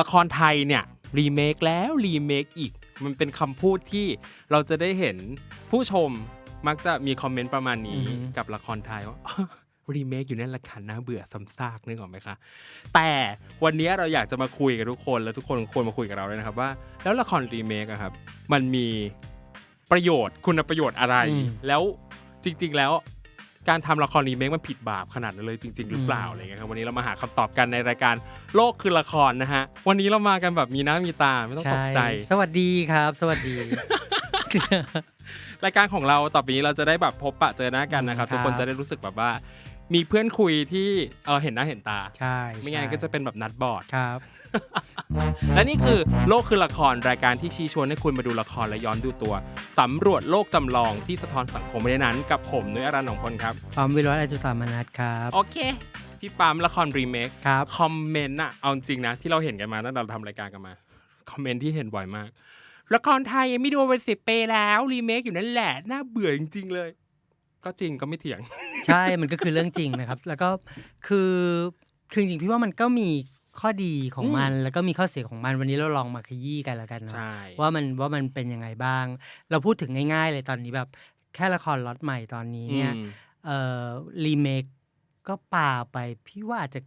ละครไทยเนี่ยรีเมคแล้วรีเมคอีก มันเป็นคำพูดที่เราจะได้เห็นผู้ชมมักจะมีคอมเมนต์ประมาณนี้อือฮึ กับละครไทยว่า รีเมคอยู่นั่นแหละค่ะน่าเบื่อซ้ำซากนึกออกไหมคะ แต่วันนี้เราอยากจะมาคุยกับทุกคนแล้วทุกคนควรมาคุยกับเราเลยนะครับว่า แล้วละครรีเมคอะครับ มันมีประโยชน์คุณประโยชน์อะไร อืม แล้วจริง ๆ แล้ว การทำละครรีเมคมันผิดบาปขนาดนั้นเลยจริง ๆ หรือเปล่าอืมอะไรเงี้ยครับวันนี้เรามาหาคำตอบกันในรายการโลกคือละครนะฮะวันนี้เรามากันแบบมีหน้ามีตาไม่ต้องตกใจ สวัสดีครับ สวัสดีรายการของเราต่อไปนี้เราจะได้แบบพบปะเจอหน้ากันนะครับอืมครับ ทุกคนจะได้รู้สึกแบบว่า มีเพื่อนคุยที่เออเห็นหน้าเห็นตา ใช่ ไม่งั้นก็จะเป็นแบบนัดบอร์ดครับ และนี่คือโลกคือละครรายการที่ชี้ชวนให้คุณมาดูละครและย้อนดูตัวสำรวจโลกจำลองที่สะท้อนสังคมไว้ในนั้น กับผมนุ้ยอรันหนองพลครับพร้อมวิโรจน์อจุตามนัทครับ โอเค พี่ปั๊มละครรีเมคครับคอมเมนต์อะเอาจริงนะ ที่เราเห็นกันมาตั้งแต่เราทำรายการกันมาคอมเมนต์ที่เห็นบ่อยมากละครไทยยังไม่ดูมาเป็นสิบปีแล้วรีเมคอยู่นั่นแหละน่าเบื่อจริงๆเลย ก็จริงก็ไม่เถียง ใช่มันก็คือเรื่องจริงนะครับ แล้วก็คือคือจริงๆพี่ว่ามันก็มี ข้อดีของมันแล้วก็มีข้อเสียของมันวันนี้เราลองมาขยี้กันแล้วกันเนาะใช่ ว่ามันว่ามันเป็นยังไงบ้าง เราพูดถึงง่าย ๆ เลยตอนนี้แบบแค่ละครล็อตใหม่ตอนนี้เนี่ยอืมเอ่อรีเมคก็ป่าไปพี่ว่าอาจจะ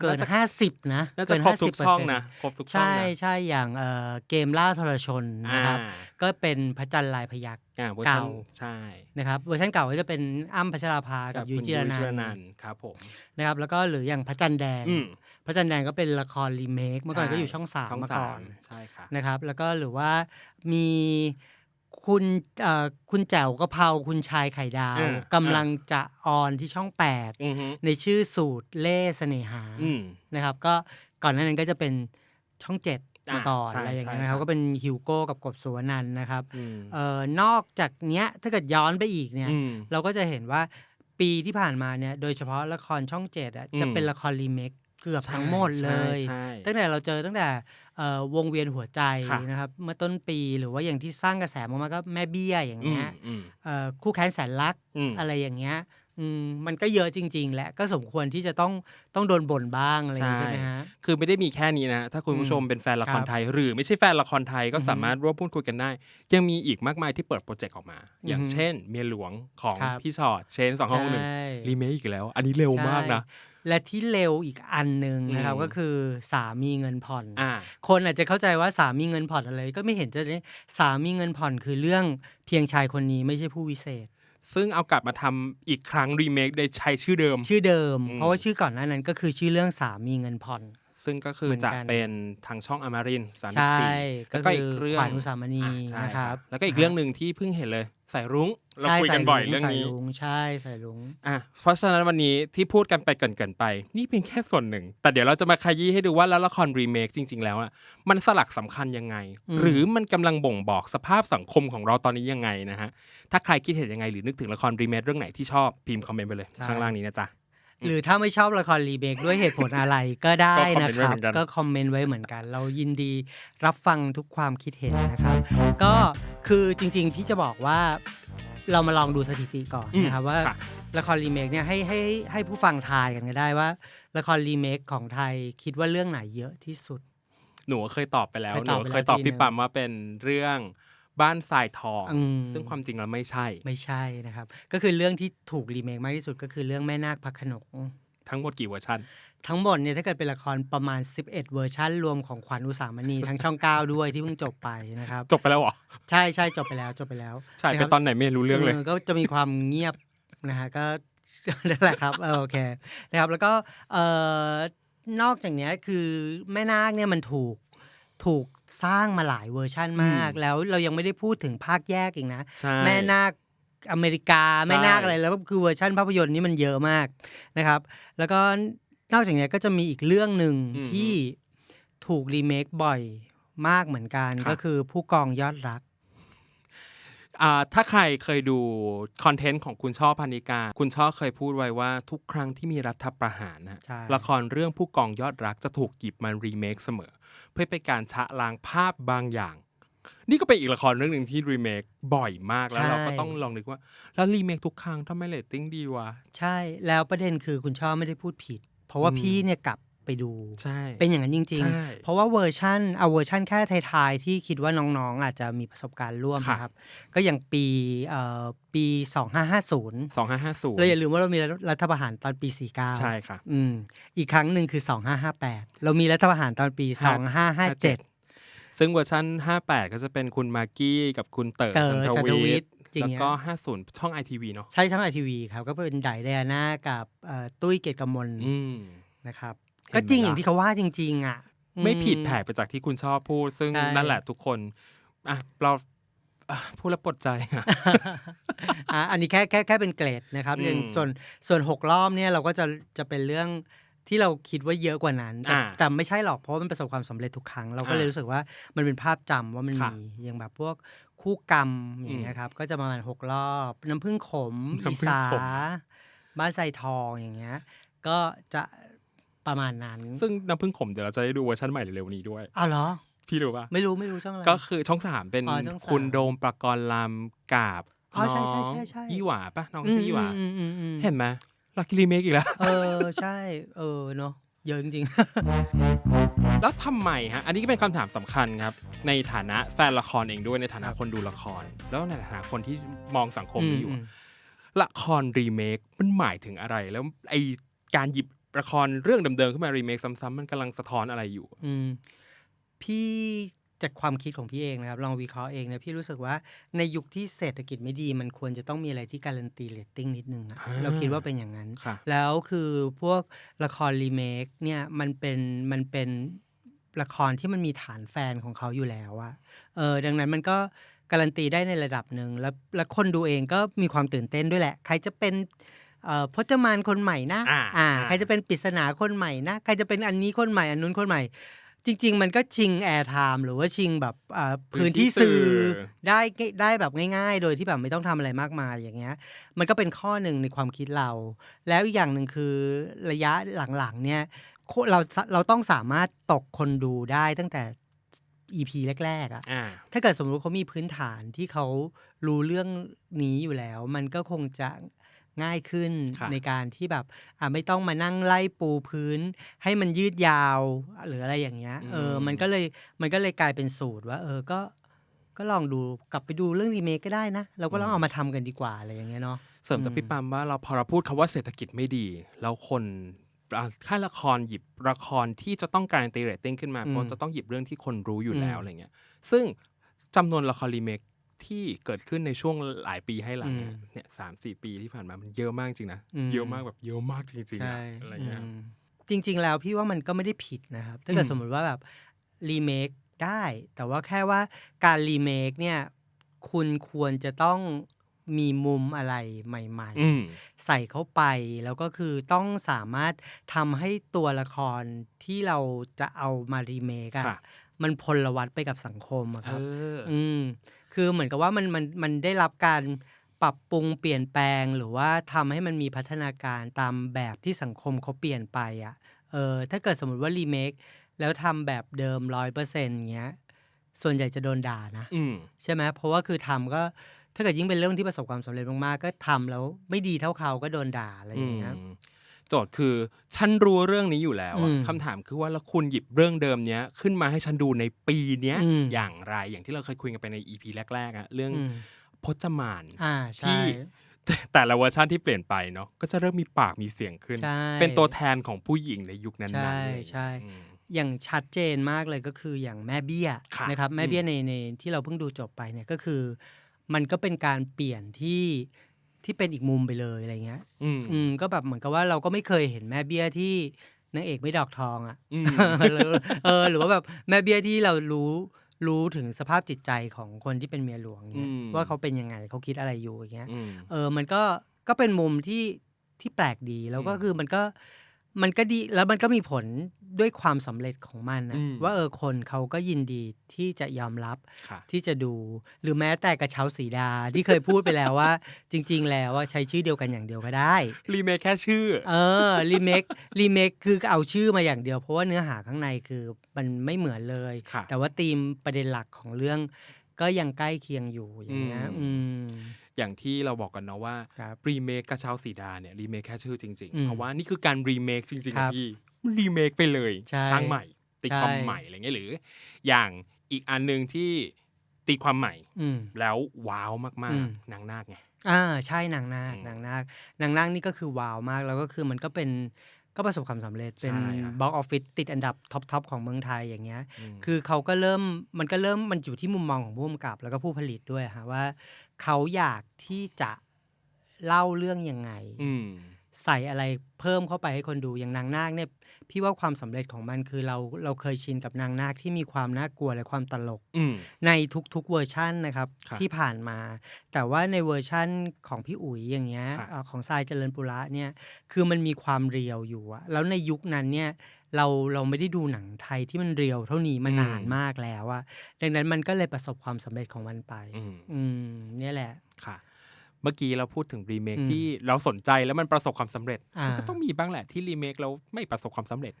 เกินน่าจะ ห้าสิบนะน่าจะเกิครบทุก50%ช่องนะครบทุกช่องใช่นะใช่อย่างเอ่อเกมล่าทรชนนะครับ อ่าก็เป็นพระจันทร์ลายพยักอ่าเวอร์ชันเก่า ใช่นะครับเวอร์ชันเก่าก็จะเป็นอ้ำพัชราภากับยุ้ยคุณจิรนัจิรนนันท์ท์ครับผมนะครับแล้วก็หรืออย่างพระจันทร์แดง อืมพ ระจันทร์แดงก็เป็นละครรีเมคเมื่อก่อนก็อยู่ช่องสามช่องมาสาก่อนมใช่ค่ะนะครับ แล้วก็หรือว่ามีคุณเอ่อคุณแจ๋วกะเพราคุณชายไข่ดาวอ่ากำลังจะออนที่ช่อง8อือฮึในชื่อสูตรเล่ห์เสน่หาอืมนะครับ ก็ก่อนหน้านั้นก็จะเป็นช่องเจ็ดมาอ่าก่อนใช่อะไรอย่างเงี้ยใช่นะครับครับ ก็เป็นฮิวโก้กับกบสุวรรณันท์นะครับอืมเอ่อนอกจากเนี้ยถ้าเกิดย้อนไปอีกเนี่ยอืมเราก็จะเห็นว่าปีที่ผ่านมาเนี่ย โดยเฉพาะละครช่องเจ็ดอะอืมจะเป็นละครรีเมค เกือบทั้งหมดเลยใช่ตั้งแต่เราเจอตั้งแต่เอ่อวงเวียนหัวใจค่ะนะครับเมื่อต้นปีหรือว่าอย่างที่สร้างกระแสมากๆก็แม่เบี้ยอย่างอืเงี้มยอืมเอ่อคู่แค้นแสนรักอืมอะไรอย่างเงี้ยอืมมันก็เยอะจริง ๆ และก็สมควรที่จะต้องต้องโดนบ่นบ้างอะไรอย่างงี้ใช่ใช่ไหมฮะคือไม่ได้มีแค่นี้นะ ถ้าคุณผู้ชมอืมเป็นแฟนละครครับไทย หรือไม่ใช่แฟนละครไทยก็อือฮึสามารถร่วมพูดคุยกันได้ ยังมีอีกมากมายที่เปิดโปรเจกต์ออกมา อย่างอือฮึเช่น เมียหลวงของครับพี่ชอตเชนสองห้องหนึ่งใช่รีเมคอีกแล้ว อันนี้เร็วมากนะใช่ และที่เร็วอีกอันหนึ่งนะครับอืมก็คือสามีเงินผ่อนอ่าคนอาจจะเข้าใจว่าสามีเงินผ่อนอะไร ก็ไม่เห็นจะได้สามีเงินผ่อนคือเรื่องเพียงชายคนนี้ไม่ใช่ผู้วิเศษ ซึ่งเอากลับมาทำอีกครั้งรีเมคโดยใช้ชื่อเดิม ชื่อเดิมอืมเพราะว่าชื่อก่อนหน้านั้นก็คือชื่อเรื่องสามีเงินผ่อน ซึ่งก็คือเหมือนกัจะนเป็นทางช่องอมรินสามใช่สี่ก็แล้วก็คือีอกเรื่องขวัญอุสามณีอ่าใช่นะครับ แล้วก็อีกเรื่องหนึ่งที่เพิ่งเห็นเลยสายรุ้ง เราใช่คุยกันบ่อยเรื่องสายนี้ลุงใช่สายลุงอะเพราะฉะนั้นวันนี้ที่พูดกันไปเกินๆไป นี่เพียงแค่ส่วนหนึ่ง แต่เดี๋ยวเราจะมาขยี้ให้ดูว่าแล้วละครรีเมคจริง ๆ แล้วอะมันสลักสำคัญยังไงอืมหรือมันกำลังบ่งบอกสภาพสังคมของเราตอนนี้ยังไงนะฮะถ้าใครคิดเห็นยังไงหรือนึกถึงละครรีเมคเรื่องไหนที่ชอบพิมพ์คอมเมนต์ไปเลยข้างล่างนี้นะจ๊ะหรือถ้าไม่ชอบละครรีเมคด้วยเหตุผลอะไรก็ได้ก็คอมเมนต์นะคไว้รับเหมือนกันก็คอมเมนต์ไว้เหมือนกัน เรายินดีรับฟังทุกความคิดเห็นนะครับ ก็คือจริงๆ พี่จะบอกว่า เรามาลองดูสถิติก่อนอืมนะครับว่าค่ะละครรีเมคเนี่ยให้ให้ให้ผู้ฟังทายกันก็ได้ว่า ละครรีเมคของไทยคิดว่าเรื่องไหนเยอะที่สุด หนูเคยตอบไปแล้วเคยหตนูอบไปแล้วเคยตอบทีพี่นึงปั๊มว่าเป็นเรื่องบ้านทรายทองอืมซึ่งความจริงแล้วไม่ใช่ ไม่ใช่นะครับ ก็คือเรื่องที่ถูกรีเมคมากที่สุดก็คือเรื่องแม่นาคพระโขนง ทั้งหมดกี่เวอร์ชันทั้งหมดเนี่ยถ้าเกิดเป็นละครประมาณ 11 เวอร์ชันรวมของขวัญอุสามณีทั้งช่อง 9 ด้วยที่เพิ่งจบไปนะครับ จบไปแล้วเหรอ ใช่ใช่จบไปแล้วจบไปแล้วใช่ะไปครับตอนไหนไม่รู้เรื่องเลย ก็จะมีความเงียบนะฮะก็นั่นแหละครับเออโอเคนะครับแล้วก็เอ่อนอกจากเนี้ยคือแม่นาคเนี่ยมันถูกถูกสร้างมาหลายเวอร์ชั่นมากอืมแล้วเรายังไม่ได้พูดถึงภาคแยกอีกนะใช่แม่นาค อเมริกาใช่แม่นาคอะไรแล้วคือเวอร์ชันภาพยนตร์นี่มันเยอะมากนะครับ แล้วก็นอกจากนี้ก็จะมีอีกเรื่องหนึ่งอืมที่ถูกรีเมคบ่อยมากเหมือนกันครับก็คือผู้กองยอดรักอ่าถ้าใครเคยดูคอนเทนต์ของคุณช่อพานิกา คุณช่อเคยพูดไว้ว่าทุกครั้งที่มีรัฐประหารนะใช่ละครเรื่องผู้กองยอดรักจะถูกหยิบมารีเมคเสมอ เพื่อเป็นการชะล้างภาพบางอย่าง นี่ก็เป็นอีกละครเรื่องหนึ่งที่รีเมคบ่อยมากแล้วใช่เราก็ต้องลองนึกว่า แล้วรีเมคทุกครั้งทำไมเรตติ้งดีวะ ใช่แล้วประเด็นคือคุณชอบไม่ได้พูดผิด เพราะว่าอืมพี่เนี่ยกลับไปไปดูใช่เป็นอย่างนั้นจริงใช่ๆเพราะว่าเวอร์ชันเอาเวอร์ชันแค่ไทายๆที่คิดว่าน้องๆ อาจจะมีประสบการณ์ร่วมค่ะนะครับ ก็อย่างปีเอ่อปี 2550สองห้าห้าศูนย์เราอย่าลืมว่าเรามีรัฐประหารตอนปี 49 ใช่ค่ะอืมอีกครั้งหนึ่งคือ 2558 เรามีรัฐประหารตอนปี 2557 ซึ่งเวอร์ชัน58 ก็จะเป็นคุณมากกี้กับคุณเต๋อเต๋อชันชันททวิวิททย์อย่างแล้วเงี้ยก็50 ช่อง ITV เนาะใช่ทั้งไอทีวีครับ ก็เป็นไดเดียนากับเอ่อตุ้ยเกียรติกมลอืม นะครับ เห็นไหม ก็จริงล่ะอย่างที่เขาว่าจริง ๆ อะไม่ผิดอืแผกไปจากที่คุณชอบพูด ซึ่งใช่ นั่นแหละทุกคนอะเราอะพูดแล้วปวดใจอะอะอันนี้แค่แค่แค่เป็นเกรดนะครับอืม เรื่องส่วนส่วนหกรอบเนี่ยเราก็จะจะเป็นเรื่อง ที่เราคิดว่าเยอะกว่านั้น แต่อ่าแต่ไม่ใช่หรอกเพราะว่ามันประสบความสำเร็จทุกครั้ง เราก็เลยอ่ารู้สึกว่ามันเป็นภาพจำว่ามันค่ะมีอย่างแบบพวกคู่กรรมอย่างเงี้ยครับก็จะประมาณหกรอบ น้ำผึ้งขมน้ำอีผึ้งสาขม บ้านไซทองอย่างเงี้ยก็จะประมาณนั้นซึ่งน้ำพึ่งขมเดี๋ยวเราจะได้ดูเวอร์ชันใหม่เร็วๆนี้ด้วย อ้าวเหรอ พี่รู้ป่ะไม่รู้ไม่รู้ช่องอะไร ก็คือช่องสามเป็นอ๋อช่องสามคุณโดมประกรณ์ลำกับอ๋อใช่น้ใช่องใช่ใช่ยี่หวาปะน้องชื่อยี่หวา อืมอืมอืมอืมเห็นไหม ลักกี้รีเมคอีกแล้ว เออ ใช่ เออเนาะเยอะจริงแล้วทำไมฮะ อันนี้ก็เป็นคำถามสำคัญครับ ในฐานะแฟนละครเองด้วยในฐานะคนดูละคร แล้วในฐานะคนที่มองสังคมนี้อยู่อือะมละครรีเมคมันหมายถึงอะไร แล้วไอการหยิบละครเรื่องเดิมๆขึ้นมารีเมคซ้ำๆมันกำลังสะท้อนอะไรอยู่ อืมพี่ จากความคิดของพี่เองนะครับ ลองวิเคราะห์เองนะพี่รู้สึกว่าในยุคที่เศรษฐกิจไม่ดี มันควรจะต้องมีอะไรที่การันตีเรตติ้งนิดนึงอะอ่าเราคิดว่าเป็นอย่างนั้นค่ะแล้วคือพวกละครรีเมคเนี่ยมันเป็นมันเป็นละครที่มันมีฐานแฟนของเขาอยู่แล้วอะเออดังนั้นมันก็การันตีได้ในระดับหนึ่งแล้วแล้วคนดูเองก็มีความตื่นเต้นด้วยแหละ ใครจะเป็นเอ่อพจมานคนใหม่นะอ่าอ่าอ่าใครจะเป็นปริศนาคนใหม่นะ ใครจะเป็นอันนี้คนใหม่ อันนู้นคนใหม่ จริง ๆ มันก็ชิงแอร์ไทม์หรือว่าชิงแบบอ่าพื้พื้นนที่ที่สื่อสื่อ ได้ได้แบบง่าย ๆ โดยที่แบบไม่ต้องทำอะไรมากมายอย่างเงี้ย มันก็เป็นข้อหนึ่งในความคิดเรา แล้วอีกอย่างหนึ่งคือระยะหลังๆเนี่ยโคเราเราต้องสามารถตกคนดูได้ตั้งแต่ EP แรกๆอะ อ่า ถ้าเกิดสมมติเขามีพื้นฐานที่เขารู้เรื่องนี้อยู่แล้ว มันก็คงจะ ง่ายขึ้นค่ะในการที่แบบอะไม่ต้องมานั่งไล่ปูพื้น ให้มันยืดยาว หรืออะไรอย่างเงี้ยเออมันก็เลยมันก็เลยกลายเป็นสูตรว่า เออก็ก็ลองดูกลับไปดูเรื่องรีเมคก็ได้นะ เราก็ลองเอามาทำกันดีกว่าอะไรอย่างเงี้ยเนาะเสริมจากพี่ปามว่าเราพอเราพูดคำว่าเศรษฐกิจไม่ดี แล้วคนอะค่ายละครหยิบละครที่จะต้องการันตีเรตติ้งขึ้นมาอืมเพราะจะต้องหยิบเรื่องที่คนรู้อยู่แล้วอืมอะไรเงี้ยซึ่งจำนวนละครรีเมค ที่เกิดขึ้นในช่วงหลายปีให้หลังเนี่ยอืมเนี่ยสามสี่ปีที่ผ่านมามันเยอะมากจริงนะอืมเยอะมากแบบเยอะมากจริงๆใช่อะอะไรเงี้ยอืมจริง ๆ แล้วพี่ว่ามันก็ไม่ได้ผิดนะครับถ้าเกิดอืมสมมติว่าแบบรีเมคได้ แต่ว่าแค่ว่าการรีเมคเนี่ยคุณควรจะต้องมีมุมอะไรใหม่อืมๆใส่เข้าไปแล้วก็คือต้องสามารถทำให้ตัวละครที่เราจะเอามารีเมคอะค่ะมันพลวัตไปกับสังคมอะคเอรับออืม คือเหมือนกับว่ามันมันมันได้รับการปรับปรุงเปลี่ยนแปลงหรือว่าทำให้มันมีพัฒนาการตามแบบที่สังคมเขาเปลี่ยนไปอะ เออถ้าเกิดสมมติว่ารีเมคแล้วทำแบบเดิมร้อยเปอร์เซ็นต์เงี้ย ส่วนใหญ่จะโดนด่านะ อืม ใช่ไหมเพราะว่าคือทำก็ถ้าเกิดยิ่งเป็นเรื่องที่ประสบความสำเร็จมากๆ ก็ทำแล้วไม่ดีเท่าเขาก็โดนด่าอะไรอย่างเงี้ย อืม โจทย์คือ ฉันรู้เรื่องนี้อยู่แล้วอะอืมคำถามคือว่าแล้วคุณหยิบเรื่องเดิมเนี้ยขึ้นมาให้ฉันดูในปีเนี้ยอืม อย่างไรอย่างที่เราเคยคุยกันไปในอีพีแรกๆอะเรื่องอืมพจมาน อ่าที่ ใช่ แต่แต่ละเวอร์ชันที่เปลี่ยนไปเนาะก็จะเริ่มมีปากมีเสียงขึ้น ใช่เป็นตัวแทนของผู้หญิงในยุคนั้นๆใช่เลยใช่ อืม อย่างชัดเจนมากเลยก็คืออย่างแม่เบี้ยค่ะนะครับแม่เบี้ยอืมในในที่เราเพิ่งดูจบไปเนี่ยก็คือ มันก็เป็นการเปลี่ยนที่ ที่เป็นอีกมุมไปเลยอะไรเงี้ย อืม อืมก็แบบเหมือนกับว่าเราก็ไม่เคยเห็นแม่เบี้ยที่นางเอกไม่ดอกทองอะ อืมหรือเออหรือว่าแบบแม่เบี้ยที่เรารู้รู้ถึงสภาพจิตใจของคนที่เป็นเมียหลวงเนี่ยอืม ว่าเขาเป็นยังไงเขาคิดอะไรอยู่อย่างเงี้ย อืม เออ มันก็ ก็เป็นมุมที่ ที่แปลกดี แล้วก็อืม คือมันก็ มันก็ดีแล้วมันก็มีผลด้วยความสำเร็จของมันนะอืมว่าเออคนเขาก็ยินดีที่จะยอมรับค่ะที่จะดู หรือแม้แต่กระเช้าสีดาที่เคยพูดไปแล้วว่า จริง ๆ แล้วว่าใช้ชื่อเดียวกันอย่างเดียวก็ได้ รีเมคแค่ชื่อ เออรีเมครีเมคคือเอาชื่อมาอย่างเดียว เพราะว่าเนื้อหาข้างในคือมันไม่เหมือนเลยค่ะแต่ว่าธีมประเด็นหลักของเรื่องก็ยังใกล้เคียงอยู่อย่างเงี้ยอือืมม อย่างที่เราบอกกันเนาะว่าครับรีเมคกระเช้าสีดาเนี่ยรีเมคแค่ชื่อจริงอืๆมเพราะว่านี่คือการรีเมคจริงๆครัอะบพี่รีเมคไปเลยใช่สร้างใหม่ตีความใช่ใหม่อะไรเงี้ยหรือ อย่างอีกอันหนึ่งที่ตีความใหม่อืมแล้วว้าวมากอืมๆนางนาคไงอ่าใช่นางนาคอืมนางนาคนางนาคนี่ก็คือว้าวมากแล้วก็คือมันก็เป็น ก็ประสบความสำเร็จใช่เป็นครับบ็อกออฟฟิศติดอันดับท็อปทอปของเมืองไทยอย่างเงี้ยมคือเขาก็เริ่มมันก็เริ่มมันอยู่ที่มุมมองของผู้กำกับ แล้วก็ผู้ผลิตด้วยฮะว่า เขาอยากที่จะเล่าเรื่องยังไงอืม ใส่อะไรเพิ่มเข้าไปให้คนดูอย่างนางนาคเนี่ยพี่ว่าความสำเร็จของมันคือเราเราเคยชินกับนางนาคที่มีความน่ากลัวและความตลก อืม ในทุกๆเวอร์ชันนะครับครับที่ผ่านมา แต่ว่าในเวอร์ชั่นของพี่อุ๋ยอย่างเงี้ยครับ เอ่อของทรายเจริญปุระเนี่ยคือมันมีความเรียวอยู่อะแล้วในยุคนั้นเนี่ยเราเราไม่ได้ดูหนังไทยที่มันเรียวเท่านี้มานานมากแล้วอะดังนั้นมันก็เลยประสบความสำเร็จของมันไป อืมอืมเนี่ยแหละ ค่ะ เมื่อกี้เราพูดถึงรีเมคอืมที่เราสนใจแล้วมันประสบความสำเร็จอ่ามัมันก็ต้องมีบ้างแหละที่รีเมคแล้วไม่ประสบความสำเร็จ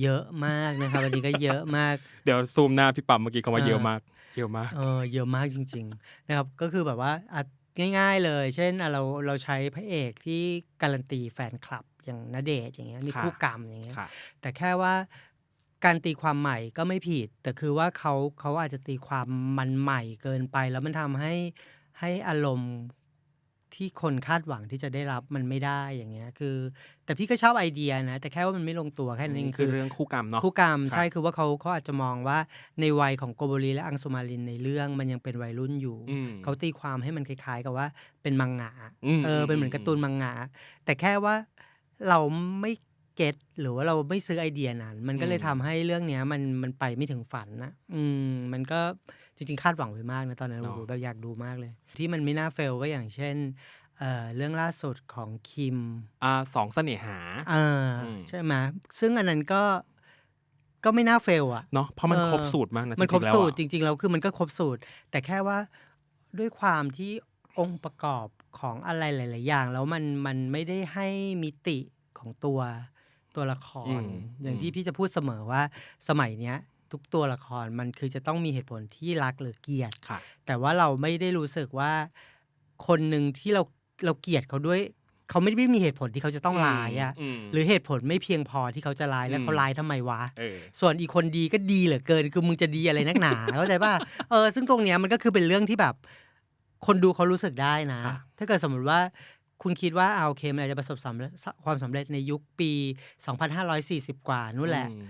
เยอะมากนะครับอันนี้ก็เยอะมาก เดี๋ยวซูมหน้าพี่ปั๊มเมื่อกี้เขาว่าอ่าเยอะมากเยอะมากเออเยอะมากจริง ๆ นะครับก็คือแบบว่าอะง่าย ๆ เลย เช่นอะเราเราใช้พระเอกที่การันตีแฟนคลับอย่างณเดชน์อย่างเงี้ยนี่ค่ะคู่กรรมอย่างเงี้ยค่ะแต่แค่ว่าการตีความใหม่ก็ไม่ผิด แต่คือว่าเขาเขาอาจจะตีความมันใหม่เกินไป แล้วมันทำให้ให้อารมณ์ ที่คนคาดหวังที่จะได้รับมันไม่ได้อย่างเงี้ยคือ แต่พี่ก็ชอบไอเดียนะ แต่แค่ว่ามันไม่ลงตัวแค่นั้นเองนี่คือเรื่องคู่กรรมเนาะคู่กรรมครับใช่คือว่าเขาเขาอาจจะมองว่าในวัยของโกโบรีและอังสุมารินในเรื่องมันยังเป็นวัยรุ่นอยู่อืมเขาตีความให้มันคล้ายๆ กับว่าเป็นมังงะอืมเอออมเป็นเหมือนอืมการ์ตูนมังงะแต่แค่ว่าเราไม่เก็ตหรือว่าเราไม่ซื้อไอเดียนั้น มันก็เลยทำให้เรื่องเนี้ยมันมันไปไม่ถึงฝันนะอืมมันก็จ ริงๆ คาดหวังไว้มากนะตอนนั้นโอ้โหแบบอยากดูมากเลย ที่มันไม่น่าเฟลก็อย่างเช่นเอ่อเรื่องล่าสุดของคิมอ่าสองเสน่หาเอออมใช่ไหมซึ่งอันนั้นก็ก็ไม่น่าเฟลอะเนาะเพราะมันเออครบสูตรมากนะมันครบจงๆแล้วสูตรอะจริงๆแล้วคือมันก็ครบสูตร แต่แค่ว่าด้วยความที่องค์ประกอบของอะไรหลาย ๆ อย่าง แล้วมันมันไม่ได้ให้มิติของตัวตัวละคร อย่างที่พี่จะพูดเสมอว่าสมัยเนี้ย ทุกตัวละครมันคือจะต้องมีเหตุผลที่รักหรือเกลียดค่ะแต่ว่าเราไม่ได้รู้สึกว่า คนหนึ่งที่เราเราเกลียดเขาด้วย เขาไม่ได้มีเหตุผลที่เขาจะต้องร้ายอะมหรือเหตุผลไม่เพียงพอที่เขาจะร้ายแล้วอืมเขาร้ายทำไมวะเออส่วนอีกคนดีก็ดีเหลือเกินคือมึงจะดีอะไรนักหนาเข้าใจป่ะเออซึ่งตรงเนี้ยมันก็คือเป็นเรื่องที่แบบ คนดูเขารู้สึกได้นะค่ะถ้าเกิดสมมติว่าคุณคิดว่าเอาโอเคมันอาจจะประสบสำเร็จความสำเร็จในยุคปี 2540 กว่านู่นแหละอืม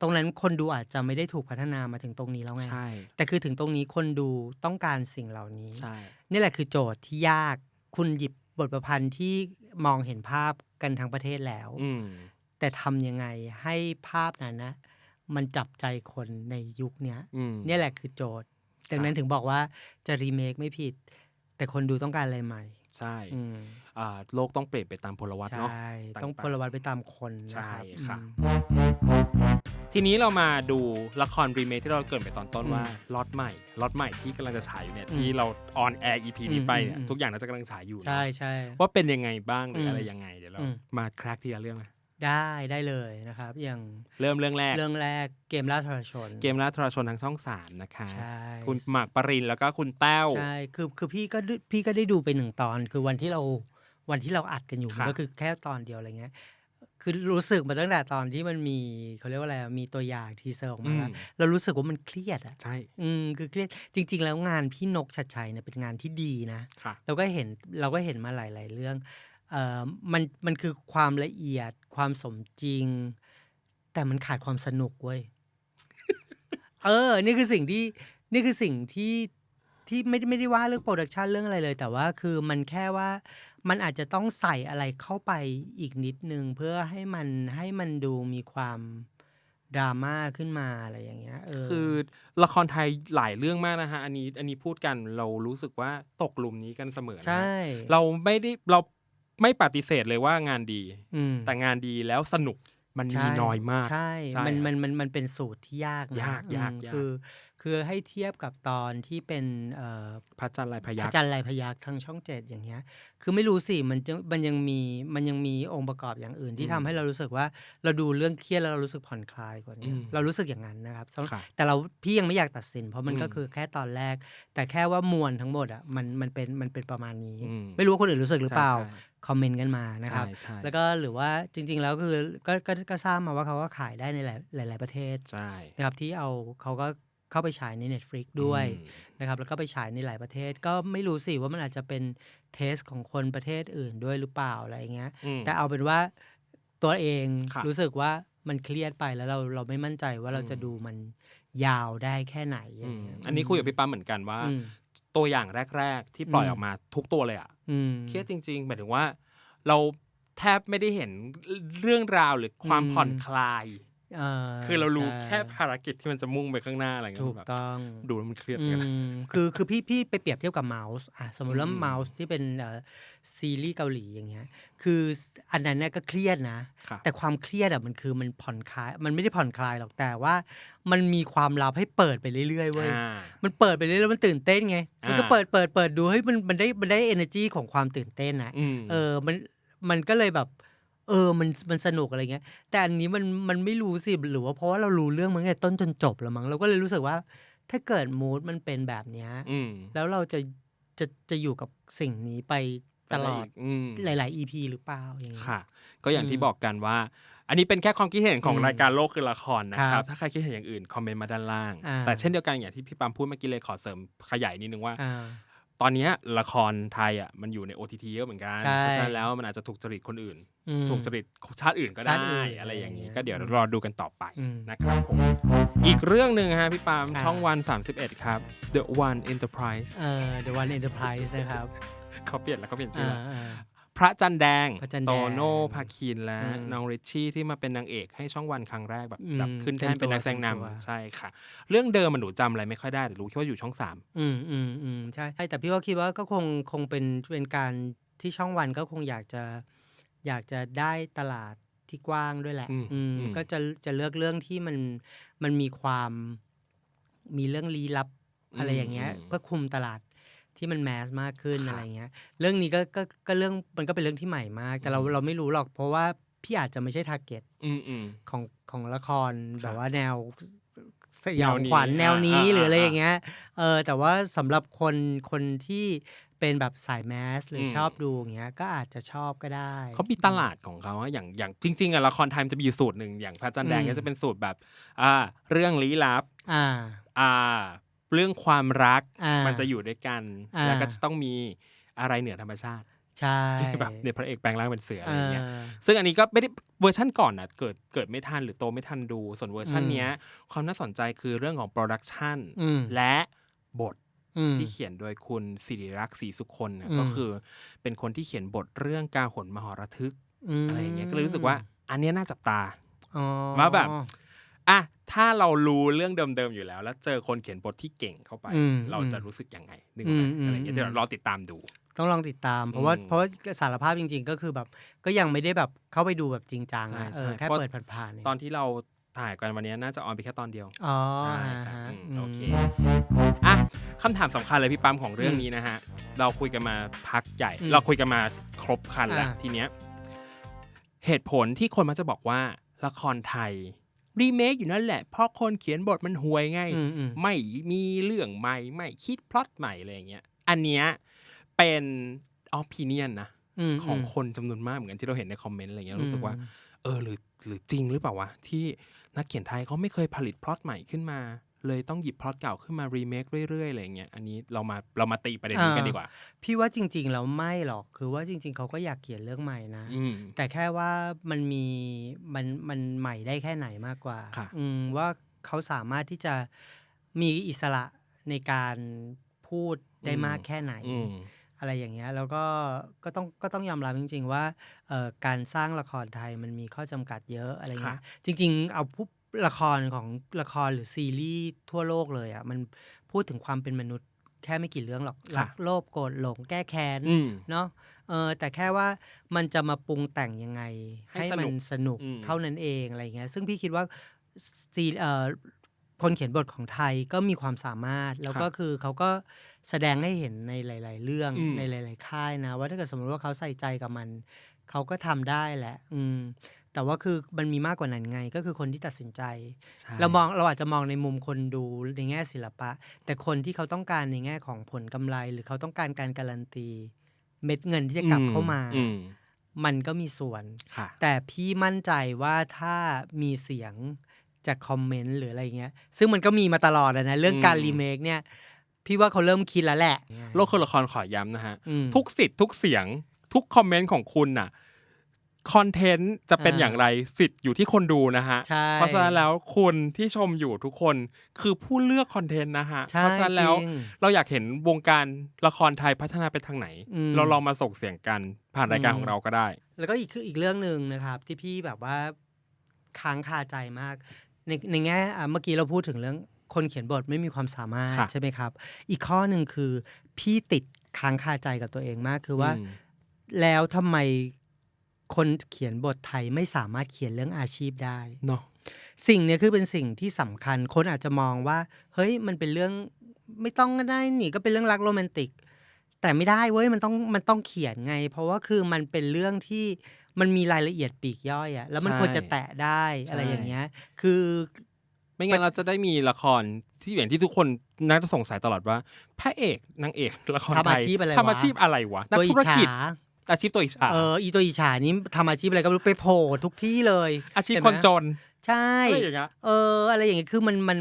ตรงนั้นคนดูอาจจะไม่ได้ถูกพัฒนามาถึงตรงนี้แล้วไง ใช่ แต่คือถึงตรงนี้คนดูต้องการสิ่งเหล่านี้ ใช่ นี่แหละคือโจทย์ที่ยาก คุณหยิบบทประพันธ์ที่มองเห็นภาพกันทั้งประเทศแล้ว อืมแต่ทำยังไงให้ภาพนั้นนะ มันจับใจคนในยุคเนี้ยอืมเนี่ยแหละคือโจทย์ ดังนั้นถึงบอกว่าจะรีเมคไม่ผิด แต่คนดูต้องการอะไรใหม่ ใช่อืมอ่าโลกต้องเปลี่ยนไปตามพลวัตใชเนาะ่ต่างๆต้องพลวัตไปตามคนนะใช่ครับค่ะอืม ทีนี้เรามาดูละครรีเมคที่เราเกรินไปตอนต้นอืมว่าล็อตใหม่ล็อตใหม่ที่กำลังจะฉายอยู่เนี่ยอืมที่เราออนแอร์ EP นี้ไปเนี่ยอืมอืมทุกอย่างน่าจะกำลังฉายอยู่นะใช่ใช่ว่าเป็นยังไงบ้างหรือมอะไรยังไงเดี๋ยวเราอืมมาแคร็กทีละเรื่องไหมได้ได้เลยนะครับอย่างเริ่มเรื่องแรกเรื่องแรกเกมล่าทรชน เกมล่าทรชนทางช่องสามนะคะใช่คุณหมากปรินแล้วก็คุณแต้วใช่คือคือพี่ก็ได้พี่ก็ได้ดูไปหนึ่งตอน คือวันที่เราวันที่เราอัดกันอยู่คมัรันบก็คือแค่ตอนเดียวอะไรเงี้ย คือรู้สึกมาตั้งแต่ตอนที่มันมีเขาเรียกว่าอะไรอะมีตัวอย่างทีเซอร์ออกอืมามแล้วเรารู้สึกว่ามันเครียดอะใช่อืมคือเครียดจริง ๆ แล้วงานพี่นกชัดชัยเนี่ยเป็นงานที่ดีนะค่ะเราก็เห็นเราก็เห็นมาหลาย ๆ เรื่องเอ่อมันมันคือความละเอียดความสมจริง แต่มันขาดความสนุกเว้ยเออ นี่คือสิ่งที่นี่คือสิ่งที่ที่ไม่ได้ไม่ได้ว่าเรื่องโปรดักชันเรื่องอะไรเลย แต่ว่าคือมันแค่ว่า มันอาจจะต้องใส่อะไรเข้าไปอีกนิดนึง เพื่อให้มันให้มันดูมีความดราม่าขึ้นมาอะไรอย่างเงี้ยเออคือละครไทยหลายเรื่องมากนะฮะ อันนี้อันนี้พูดกันเรารู้สึกว่าตกหลุมนี้กันเสมอนะใช่ฮะเราไม่ได้เราไม่ปฏิเสธเลยว่างานดี อืม แต่งานดีแล้วสนุกมันใช่ มีน้อยมาก ใช่ ใช่มัน ครับมัน มัน มันเป็นสูตรที่ยากนะยากยากอืมยาก คือ คือให้เทียบกับตอนที่เป็นเอ่อพระจันทร์ลายพพยัระกจันทร์ลายพยักทางช่องเจ็ดอย่างเงี้ย คือไม่รู้สิมันจะมันยังมีมันยังมีองค์ประกอบอย่างอื่นที่อืมทำให้เรารู้สึกว่าเราดูเรื่องเครียดแล้วเรารู้สึกผ่อนคลายกว่านี้อืมเรารู้สึกอย่างนั้นนะครับสำค่ะแต่เราพี่ยังไม่อยากตัดสิน เพราะมันอืมก็คือแค่ตอนแรก แต่แค่ว่ามวลทั้งหมดอะมันมันเป็นมันเป็นประมาณนี้อืมไม่รู้ว่าคนอื่นรู้สึกหรือเปล่าใช่ใช่คอมเมนต์กันมานะครับใช่ใช่แล้วก็หรือว่าจริง ๆ แล้วคือก็ก็ก็ทราบมาว่าเขาก็ขายได้ในหลายหลายๆประเทศใช่นะครับที่เอาเขาก็ เข้าไปฉายใน Netflix ด้วยอืมนะครับแล้วก็ไปฉายในหลายประเทศ ก็ไม่รู้สิว่ามันอาจจะเป็นเทสของคนประเทศอื่นด้วยหรือเปล่าอะไรอย่างเงี้ยอืมแต่เอาเป็นว่าตัวเองครับรู้สึกว่ามันเครียดไปแล้วเราเราไม่มั่นใจว่าเราจะอืมดูมันยาวได้แค่ไหนออืย่างมเงี้ยอันนี้คุยกับพี่ปั๊มเหมือนกันว่าอืมตัวอย่างแรก ๆ ที่ปล่อยอืมออกมาทุกตัวเลยอะอืมเครียดจริงๆหมายถึงว่า เราแทบไม่ได้เห็นเรื่องราวหรือความอืมผ่อนคลายเออ คือเรารู้ใช่แค่ภารกิจที่มันจะมุ่งไปข้างหน้าอะไรเงี้ยถูกแบบต้องดูแล้วมันเครียดอืกันมคือคือพี่พี่ไปเปรียบเทียบกับเมาส์อะสมมติว่าอืมเมาส์ที่เป็นเอ่อซีรีส์เกาหลีอย่างเงี้ยคืออันนั้นเนี่ยก็เครียดนะค่ะแต่ความเครียดอะมันคือมันผ่อนคลาย มันไม่ได้ผ่อนคลายหรอกแต่ว่า มันมีความลับให้เปิดไปเรื่อยๆเว้ยอ่ามันเปิดไปเรื่อยๆแล้วมันตื่นเต้นไงมันก็อ่าเปิดเปิดเปิดดูเฮ้ยมันมันได้มันได้ energy ของความตื่นเต้นนะอืมเออมันมันก็เลยแบบ เออมันมันสนุกอะไรเงี้ย แต่อันนี้มันมันไม่รู้สิหรือว่าเพราะว่าเรารู้เรื่องมันตั้งแต่ต้นจนจบแล้วมั้งเราก็เลยรู้สึกว่า ถ้าเกิดมูดมันเป็นแบบเนี้ยอืม แล้วเราจะจะจะอยู่กับสิ่งนี้ไปตลอดอืม หลาย ๆ EP หรือเปล่าอย่างเงี้ย ค่ะ ก็อย่างที่อืมบอกกันว่า อันนี้เป็นแค่ความคิดเห็นของอืมรายการโลกคือละครนะคครัรับบถ้าใครคิดเห็นอย่างอื่นคอมเมนต์มาด้านล่าง อ่า แต่เช่นเดียวกันอย่างที่พี่ปามพูดเมื่อกี้เลยขอเสริมขยายนิดนึงว่า อ่า ตอนเนี้ยละครไทยอะมันอยู่ใน OTT เยอะเหมือนกันใช่เพราะฉะนั้นแล้วมันอาจจะถูกจริตคนอื่นอืมถูกจริตชาติอื่นก็ได้ชาติอื่นอะไรอย่างนี้อะไรอย่างเงี้ยก็เดี๋ยวรอดูกันต่อไปอืมนะครับผมอีกเรื่องหนึ่งฮะพี่ปาล์มค่ะช่องวัน 31 ครับ The One Enterprise เออ The One Enterprise นะครับเขาเปลี่ยนแล้วเขาเปลี่ยนชื่ออ่าแล้วอ่า พระจันแดงพระจันแดงโตโน่ภาคินและอืมน้องริชชี่ที่มาเป็นนางเอกให้ช่องวันครั้งแรกแบบอืมแบบขึ้นแท่นเต็มตัวเป็นนักแสดงเต็มตัวนำใช่ค่ะ เรื่องเดิมมันหนูจำอะไรไม่ค่อยได้แต่รู้แค่ว่าอยู่ช่องสามอืมอืมอืมใช่ใช่แต่พี่ก็คิดว่าก็คงคงเป็นเป็นการที่ช่องวันก็คงอยากจะอยากจะได้ตลาดที่กว้างด้วยแหละ อืมอืมอืมก็จะจะเลือกเรื่องที่มันมันมีความมีเรื่องลี้ลับอะไรอย่างเงี้ยเพื่อคุมตลาด ที่มันแมสมากขึ้นอะไรเงี้ย เรื่องนี้ก็ก็ก็เรื่องมันก็เป็นเรื่องที่ใหม่มาก แต่เราเราไม่รู้หรอก เพราะว่าพี่อาจจะไม่ใช่ทาร์เก็ตอืมอืมของของละครครับแบบว่าแนวสยองแนวนี้ขวัญแนวนี้อ่าหรืออะไรอ่าอย่างเงี้ย เออแต่ว่าสำหรับคนคนที่เป็นแบบสายแมสหรืออมชอบดูอย่างเงี้ยก็อาจจะชอบก็ได้ เขามีตลาดของเขาอะอย่างอย่างจริงๆอะละครไทยมันจะมีอยู่สูตรหนึ่งอย่างพระจันทร์แดงอืมก็จะเป็นสูตรแบบอ่าเรื่องลี้ลับอ่าอ่า เรื่องความรักอ่ามัมันจะอยู่ด้วยกัน อ่า แล้วก็จะต้องมีอะไรเหนือธรรมชาติใช่แบบเนี่ยพระเอกแปลงร่างเป็นเสืออะไรอย่างเงี้ยเออซึ่งอันนี้ก็ไม่ได้เวอร์ชั่นก่อนนะเกิดเกิดไม่ทันหรือโตไม่ทันดู ส่วนเวอร์ชันอืม เนี้ยความน่าสนใจคือเรื่องของโปรดักชันอืมและบทอืม ที่เขียนโดยคุณสิริรักษ์ศรีสุคนนะอืม ก็คือเป็นคนที่เขียนบทเรื่องกาหนมหรทึกมอะไรอย่างเงี้ยก็เลยรู้สึกว่าอันเนี้ยน่าจับตาอ๋อว่าแบบ อะถ้าเรารู้เรื่องเดิมๆอยู่แล้ว แล้วเจอคนเขียนบทที่เก่งเข้าไป อืมเราจะอืมรู้สึกยังไงนึกออกไหมอืม อะไรอย่างเงี้ยอืมเดี๋ยวรอติดตามดู ต้องลองติดตาม เพราะว่าอืมเพราะว่าสารภาพจริง ๆ ก็คือแบบ ก็ยังไม่ได้แบบเข้าไปดูแบบจริงจังใช่อะเอใช่อแค่เพราะ เปิดผ่านๆเงตอนที่เราถ่ายกันวันนี้น่าจะออนไปแค่ตอนเดียว อ๋อใช่อ่าครับฮะอืมอืมโอเคอะคำถามสำคัญเลยพี่ปั๊มของเรื่องอืมนี้นะฮะ เราคุยกันมาพักใหญ่ อืมเราคุยกันมาครบคันแล้วอ่า ทีเนี้ย เหตุผลที่คนมักจะบอกว่าละครไทย รีเมคอยู่นั่นแหละ เพราะคนเขียนบทมันห่วยไงอืมอืมไม่มีเรื่องใหม่ ไม่คิดพล็อตใหม่อะไรอย่างเงี้ย อันเนี้ยเป็นออ i ิเนียนนะมของมคนจำนวนมากเหมือนกันที่เราเห็นในคอมเมนต์อะไรเงี้ยรู้สึกว่าอืมเออหรือหรือจริงหรือเปล่าวะที่นักเขียนไทยเขาไม่เคยผลิตพล็อตใหม่ขึ้นมา เลยต้องหยิบพล็อตเก่าขึ้นมารีเมคเรื่อยๆอะไรอย่างเงี้ยอันนี้เรามาเรามาตีประเด็นนี้กันดีกว่า พี่ว่าจริงๆแล้วไม่หรอกคือว่าจริง ๆ เขาก็อยากเขียนเรื่องใหม่นะอืมแต่แค่ว่ามันมีมันมันใหม่ได้แค่ไหนมากกว่าค่ะอืมว่าเขาสามารถที่จะมีอิสระในการพูดได้มากแค่ไหนอืมอะไรอย่างเงี้ยแล้วก็ก็ต้องก็ต้องยอมรับจริง ๆ ว่าเอ่อการสร้างละครไทยมันมีข้อจำกัดเยอะอะไรเงี้ยจริง ๆ เอาผู้ ละครของละครหรือซีรีส์ทั่วโลกเลยอะมันพูดถึงความเป็นมนุษย์แค่ไม่กี่เรื่องหรอกค่ะรักโลภโกรธหลงแก้แค้นอืมเนาะเออแต่แค่ว่ามันจะมาปรุงแต่งยังไง ให้ให้สนุมักนสนุกอืมเท่านั้นเองอะไรเงี้ยซึ่งพี่คิดว่าซีเอ่อคนเขียนบทของไทยก็มีความสามารถ แล้วก็คือเขาก็แสดงให้เห็นในหลาย ๆ เรื่องอืมในหลาย ๆ ค่ายนะ ว่าถ้าเกิดสมมติว่าเขาใส่ใจกับมัน เขาก็ทำได้แหละ อืม แต่ว่าคือมันมีมากกว่านั้นไง ก็คือคนที่ตัดสินใจ ใช่เรามองเราอาจจะมองในมุมคนดูในแง่ศิลปะ แต่คนที่เขาต้องการในแง่ของผลกำไร หรือเขาต้องการการการันตี เม็ดเงินที่จะกลับเข้ามา อืมมันก็มีส่วน ค่ะ แต่พี่มั่นใจว่าถ้ามีเสียงจากคอมเมนต์หรืออะไรเงี้ย ซึ่งมันก็มีมาตลอดอะนะ เรื่องการอืม รีเมคเนี่ย พี่ว่าเขาเริ่มคิดแล้วแหละโลกคือละครขอย้ำนะฮะ อืมทุกสิทธิ์ทุกเสียงทุกคอมเมนต์ของคุณน่ะ คอนเทนต์จะเป็นอ่าอย่างไรสิทธิ์อยู่ที่คนดูนะฮะใช่เพราะฉะนั้นแล้วคุณที่ชมอยู่ทุกคนคือผู้เลือกคอนเทนต์นะฮะใช่เพราะฉะนั้นแล้วจริงเราอยากเห็นวงการละครไทยพัฒนาไปทางไหนอืมเราลองมาส่งเสียงกันผ่านรายการอืมของเราก็ได้ แล้วก็อีกคืออีกเรื่องหนึ่งนะครับ ที่พี่แบบว่าค้างคาใจมาก ในในแง่อะเมื่อกี้เราพูดถึงเรื่องคนเขียนบทไม่มีความสามารถค่ะใช่ไหมครับ อีกข้อหนึ่งคือพี่ติดค้างคาใจกับตัวเองมากคือว่าอืมแล้วทำไม คนเขียนบทไทยไม่สามารถเขียนเรื่องอาชีพได้เนาะสิ่งเนี้ยคือเป็นสิ่งที่สำคัญ คนอาจจะมองว่า เฮ้ยมันเป็นเรื่องไม่ต้องก็ได้นี่ก็เป็นเรื่องรักโรแมนติก แต่ไม่ได้เว้ยมันต้องมันต้องเขียนไง เพราะว่าคือมันเป็นเรื่องที่มันมีรายละเอียดปลีกย่อยอะแล้วมันควรจะแตะได้อะไรอย่างเงี้ย คือ ไม่งั้นเราจะได้มีละครที่อย่างที่ทุกคนน่าจะสงสัยตลอดว่าพระเอกนางเอกละครทำไทอายชีพอะไรวะทำอาชีพอะไรวะนักตัวอิธุจรกิจฉา อาชีพตัวอิจฉาเอออีตัวอิจฉานี้ทำอาชีพอะไรก็ไม่รู้ไปโผล่ทุกที่เลยอาชีพเห็นไหคมนจน ใช่อะไรอย่างเงี้ยเออ อะไรอย่างเงี้ยคือมันมัน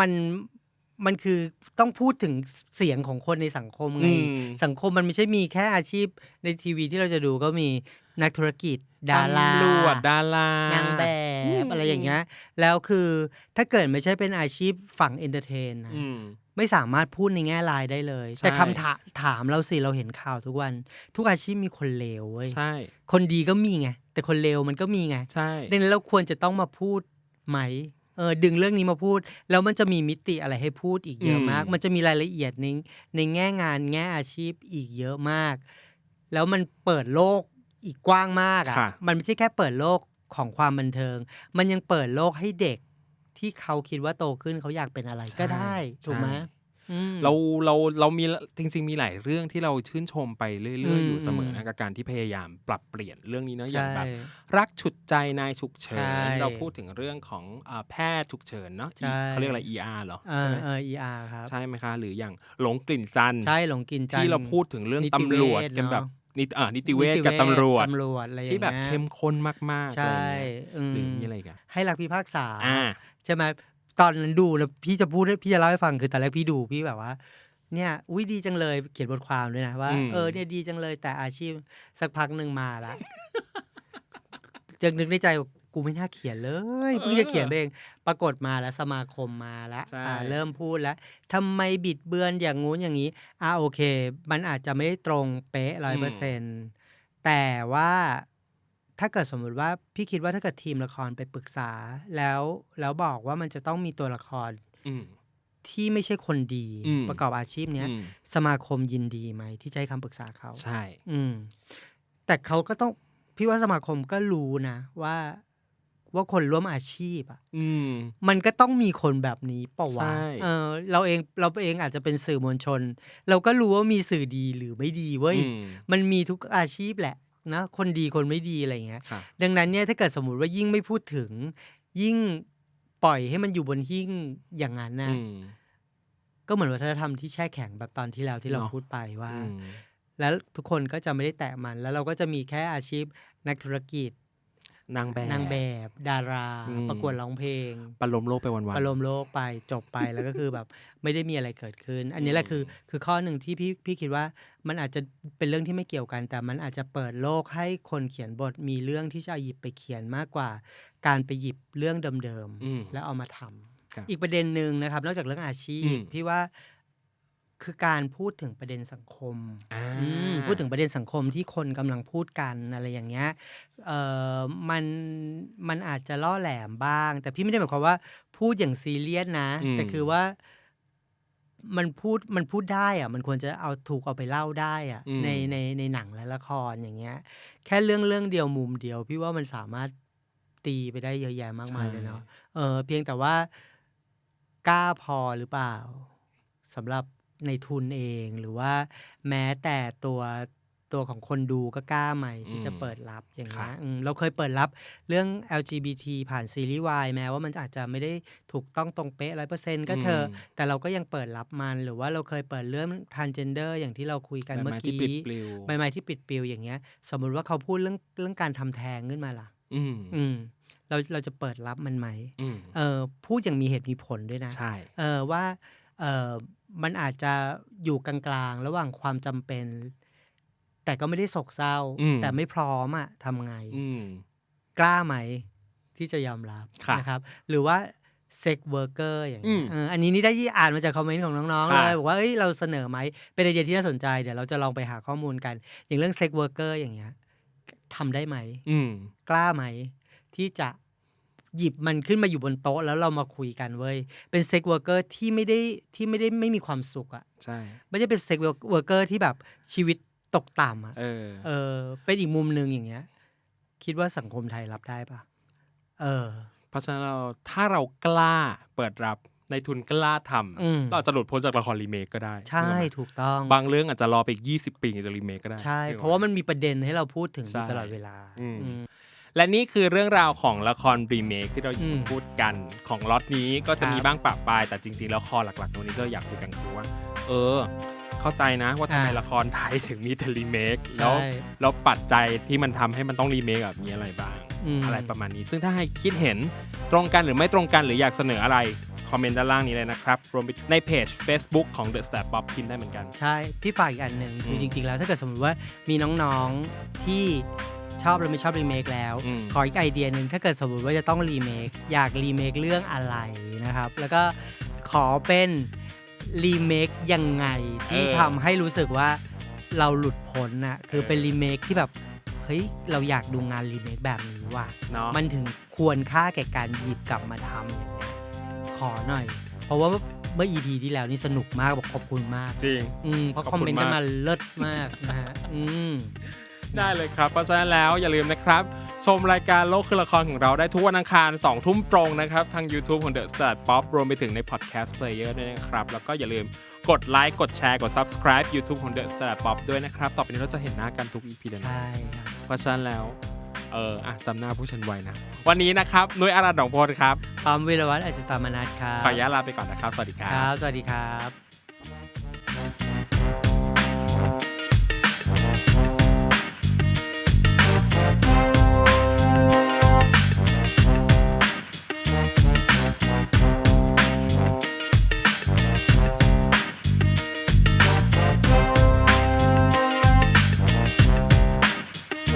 มันมันคือต้องพูดถึงเสียงของคนในสังคมไงอืมสังคมมันไม่ใช่มีแค่อาชีพในทีวีที่เราจะดูก็มีนักธุรกิจ ดาราตำรวจดารานางแบอืมบอะไรอย่างเงี้ยแล้วคือถ้าเกิดไม่ใช่เป็นอาชีพฝั่งเอนเตอร์เทนนะอืม ไม่สามารถพูดในแง่ลายได้เลยใช่แต่คำถาถามเราสิเราเห็นข่าวทุกวัน ทุกอาชีพมีคนเลวเว้ยใช่ คนดีก็มีไง แต่คนเลวมันก็มีไงใช่ดังนั้นเราควรจะต้องมาพูดไหมเออดึงเรื่องนี้มาพูด แล้วมันจะมีมิติอะไรให้พูดอีกเยอะมาก มันจะมีรายละเอียดในในแง่งานแง่อาชีพอีกเยอะมาก แล้วมันเปิดโลกอีกกว้างมากอะค่ะ มันไม่ใช่แค่เปิดโลกของความบันเทิง มันยังเปิดโลกให้เด็ก ที่เขาคิดว่าโตขึ้นเขาอยากเป็นอะไรก็ได้ถูกไหมใช่อืมเราเราเรามีจริง ๆ มีหลายเรื่องที่เราชื่นชมไปเรื่อย ๆ อยู่อืมเสมอนะกับการที่พยายามปรับเปลี่ยนเรื่องนี้เนาะอย่างใช่แบบรักฉุดใจนายฉุกเฉิใช่นเราพูดถึงเรื่องของอ่าแพทย์ฉุกเฉินเนาะใช่เขาเรียกอะไร ER เหรอเอใช่อไหมเออ ER ครับใช่ไหมคะหรืออย่างหลงกลิ่นจันทร์ใช่หลงกินจันทที่เราพูดถึงเรื่องนิติตำรวจเวชกันแบบเนอะนิตอ่านิติเวชกับตำรวจตำรวจอะไรอย่างที่แบบงี้ยเข้มข้นมากๆใช่อะไรอย่างเงี้ยหรือมีอะไรอีกันให้รักพิพากษาอ่าใช่ไหมตอนนั้นดูแล้วพี่จะพูดให้พี่จะเล่าให้ฟังคือตอนแรกพี่ดูพี่แบบว่า เนี่ยอุ้ยดีจังเลยเขียนบทความด้วยนะว่าอืมเออเนี่ยดีจังเลยแต่อาชีพสักพักหนึ่งมาละยังนึกในใจว่า กูไม่น่าเขียนเลยเพิ่งจะเขียนไปเอง ปรากฏมาแล้วสมาคมมาแล้วใช่อ่าเริ่มพูดแล้วทำไมบิดเบือนอย่างงู้นอย่างนี้อ่าโอเค มันอาจจะไม่ได้ตรงเป๊ะร้อยเปอร์เซ็นแต่ว่าถ้าเกิดสมมุติว่าพี่คิดว่าถ้าเกิดทีมละครไปปรึกษา แล้วแล้วบอกว่ามันจะต้องมีตัวละครอืมที่ไม่ใช่คนดีอืมประกอบอาชีพเนี้ยอืมสมาคมยินดีไหมที่จะให้คำปรึกษาเขา ใช่ อืมแต่เขาก็ต้องพี่ว่าสมาคมก็รู้นะว่า ว่าคนร่วมอาชีพอะอืมมันก็ต้องมีคนแบบนี้เปล่าวะใช่เออ เราเองเราเองอาจจะเป็นสื่อมวลชน เราก็รู้ว่ามีสื่อดีหรือไม่ดีเว้ยอืมมันมีทุกอาชีพแหละนะคนดีคนไม่ดีอะไรอย่างเงี้ยค่ะดังนั้นเนี่ยถ้าเกิดสมมติว่ายิ่งไม่พูดถึง ยิ่งปล่อยให้มันอยู่บนหิ้งอย่างนั้นนะอืมก็เหมือนวัฒนธรรมที่แช่แข็งแบบตอนที่แล้วที่เราเนอะพูดไปว่าอืมแล้วทุกคนก็จะไม่ได้แตะมัน แล้วเราก็จะมีแค่อาชีพนักธุรกิจ นางแบบนางแบบดาราอืมประกวดร้องเพลงประลมโลกไปวันๆประโลมโลกไปจบไปแล้วก็คือแบบไม่ได้มีอะไรเกิดขึ้น อันนี้แหละคืออืมคือข้อหนึ่งที่พี่พี่คิดว่ามันอาจจะเป็นเรื่องที่ไม่เกี่ยวกัน แต่มันอาจจะเปิดโลกให้คนเขียนบทมีเรื่องที่จะหยิบไปเขียนมากกว่า การไปหยิบเรื่องเดิมอืมๆแล้วเอามาทำครับอีกประเด็นหนึ่งนะครับ นอกจากเรื่องอาชีอืพมพี่ว่า คือการพูดถึงประเด็นสังคมอ่าอืมพูดถึงประเด็นสังคมที่คนกำลังพูดกันอะไรอย่างเงี้ยเอ่อมันมันอาจจะล่อแหลมบ้าง แต่พี่ไม่ได้หมายความว่าพูดอย่างซีเรียสนะ อืม แต่คือว่า มันพูดมันพูดได้อะมันควรจะเอาถูกเอาไปเล่าได้อะอืม ในในในหนังและละครอย่างเงี้ย แค่เรื่องเรื่องเดียวมุมเดียว พี่ว่ามันสามารถตีไปได้เยอะแยะมากมายเลยเนาะ เออเพียงแต่ว่ากล้าพอหรือเปล่าสำหรับ ในทุนเอง หรือว่าแม้แต่ตัวตัวของคนดูก็กล้าไหมที่จะอืมเปิดรับอย่างครัเงี้บยอืมเราเคยเปิดรับเรื่อง LGBT ผ่านซีรีส์วายแม้ว่ามันอาจจะไม่ได้ถูกต้องตรงเป๊ะร้อยเปอร์เซ็นต์ก็เถอะอืมแต่เราก็ยังเปิดรับมันหรือว่าเราเคยเปิดเรื่อง transgender อย่างที่เราคุยกันใบเมื่อไม้ที่กี้ปลิดปลิวใบไม้ที่ปิดปลิวอย่างเงี้ย สมมุติว่าเขาพูดเรื่องเรื่องการทำแท้งขึ้นมาล่ะ อืมอืมเราเราจะเปิดรับมันไหมอืมเออพูดอย่างมีเหตุมีผลด้วยนะใช่เออว่า เออมันอาจจะอยู่กลางๆ ระหว่างความจำเป็น แต่ก็ไม่ได้โศกเศร้า อืม แต่ไม่พร้อมอะทำไง อืม กล้าไหมที่จะยอมรับค่ะนะครับ หรือว่าเซ็กเวอร์เกอร์อย่างอืเงี้มยเอออันนี้นี่ได้อ่านมาจากคอมเมนต์ของน้องๆค่ะ เลยบอกว่าเอ้ยเราเสนอไหมเป็นไอเดียที่น่าสนใจเดี๋ยวเราจะลองไปหาข้อมูลกัน อย่างเรื่องเซ็กเวอร์เกอร์อย่างเงี้ยทำได้ไหม อืม กล้าไหมที่จะ หยิบมันขึ้นมาอยู่บนโต๊ะแล้วเรามาคุยกันเว้ย เป็นเซ็กเวอร์เกอร์ที่ไม่ได้ที่ไม่ได้ไม่มีความสุขอะใช่ไม่ได้เป็นเซ็กเวอร์เกอร์ที่แบบชีวิตตกต่ำอะเออ เออ เป็นอีกมุมหนึ่งอย่างเงี้ย คิดว่าสังคมไทยรับได้ปะเออ เพราะฉะนั้นเราถ้าเรากล้าเปิดรับในทุนกล้าทอืมำเราอาจจะหลุดพ้นจากละครรีเมคก็ได้ ใช่นึกออกไหมถูกต้อง บางเรื่องอาจจะรอไปอีก 20 ปีถึงจะรีเมคก็ได้ ใช่นึกออกไหเพราะว่ามันมีประเด็นให้เราพูดถึงอใช่ยู่ตลอดเวลาอืมอืม และนี่คือเรื่องราวของละครรีเมคที่เราอืมพูดกันของล็อตนี้ก็จะครับมีบ้างปรับปลายแต่จริงๆแล้วคอหลักๆวันนี้ก็อยากคุยกันคือว่า เออ เข้าใจนะว่าทำไมอ่า ละครไทยถึงมีแต่รีเมคแล้วใช่แล้วปัจจัยที่มันทำให้มันต้องรีเมคอะมีอะไรบ้าง ม อะไรประมาณนี้ ซึ่งถ้าให้คิดเห็นตรงกันหรือไม่ตรงกันหรืออยากเสนออะไร คอมเมนต์ด้านล่างนี้เลยนะครับ รวมไปในเพจ Facebook ของ The Star Pop พิมพ์ได้เหมือนกัน ใช่ พี่ฝากอีกอันหนึ่งคือมจริง ๆ แล้วถ้าเกิดสมมติว่ามีน้องๆที่ ชอบหรือไม่ชอบรีเมคแล้ว อืม ขออีกไอเดียหนึ่งถ้าเกิดสมมติว่าจะต้องรีเมคอยากรีเมคเรื่องอะไรนะครับ แล้วก็ขอเป็นรีเมคยังไงที่เออทำให้รู้สึกว่าเราหลุดพ้นนะคือเออ เป็นรีเมคที่แบบเฮ้ยเราอยากดูงานรีเมคแบบนี้ว่ะ เนาะ มันถึงควรค่าแก่การหยิบกลับมาทำอย่างเงี้ยขอหน่อย เพราะว่าเมื่อ EP ที่แล้วนี่สนุกมากบอกขอบคุณมาก จริง อืมเพราะขอบคอมคุณเมนต์กันมากมาเลิศมากนะฮะ อืม ได้เลยครับ เพราะฉะนั้นแล้วอย่าลืมนะครับ ชมรายการโลกคือละครของเราได้ทุกวันอังคาร 2 ทุ่มตรงนะครับ ทาง YouTube ของ The Star Pop รวมไปถึงใน Podcast Player ด้วยนะครับ แล้วก็อย่าลืมกดไลค์กดแชร์กด Subscribe YouTube ของ The Star Pop ด้วยนะครับ ต่อไปนี้เราจะเห็นหน้ากันทุก EP เลยนะใช่ครับเพราะฉะนั้นแล้วเอออะจำหน้าผู้ชันไว้นะ วันนี้นะครับนุ้ยอาราดองโพลครับพร้อมวิรวัตรอจุตามนัทครับขออนุญาตลาไปก่อนนะครับ สวัสดีครัครับ บสวัสดีครับ